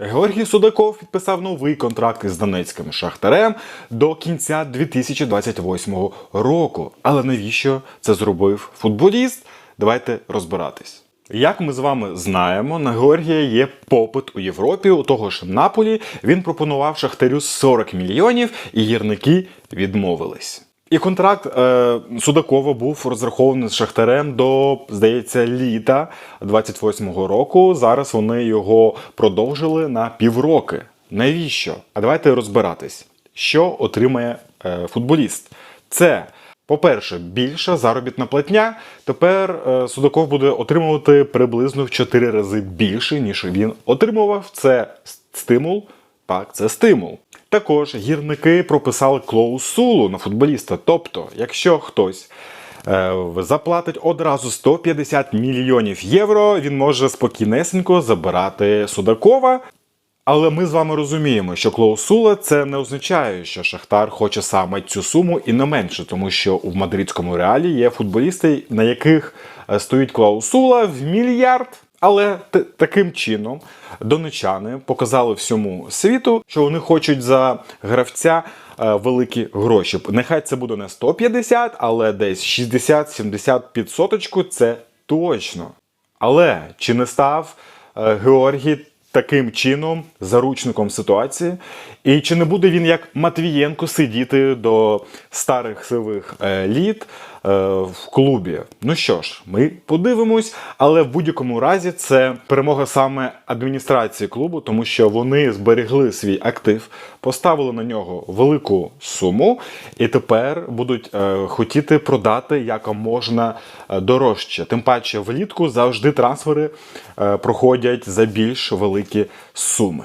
Георгій Судаков підписав новий контракт із Донецьким Шахтарем до кінця 2028 року. Але навіщо це зробив футболіст? Давайте розбиратись. Як ми з вами знаємо, на Георгія є попит у Європі. У того ж Наполі він пропонував Шахтарю 40 мільйонів, і гірники відмовились. І контракт е, Судакова був розрахований з Шахтарем до, здається, літа 28-го року. Зараз вони його продовжили на півроки. Навіщо? А давайте розбиратись, що отримає е, футболіст. Це, по-перше, більша заробітна платня. Тепер е, Судаков буде отримувати приблизно в 4 рази більше, ніж він отримував. Це стимул. Так, це стимул. Також гірники прописали клоусулу на футболіста. Тобто, якщо хтось е, заплатить одразу 150 мільйонів євро, він може спокійнесенько забирати Судакова. Але ми з вами розуміємо, що клоусула це не означає, що Шахтар хоче саме цю суму і не менше, тому що у мадридському реалі є футболісти, на яких е, стоїть клаусула в мільярд. Але таким чином донечани показали всьому світу, що вони хочуть за гравця е, великі гроші. Нехай це буде не 150, але десь 60-70 під соточку це точно. Але чи не став е, Георгій таким чином заручником ситуації? І чи не буде він як Матвієнко сидіти до старих сивих е, літ в клубі? Ну що ж, ми подивимось, але в будь-якому разі це перемога саме адміністрації клубу, тому що вони зберегли свій актив, поставили на нього велику суму, і тепер будуть е, хотіти продати як можна е, дорожче. Тим паче влітку завжди трансфери е, проходять за більш великі суми.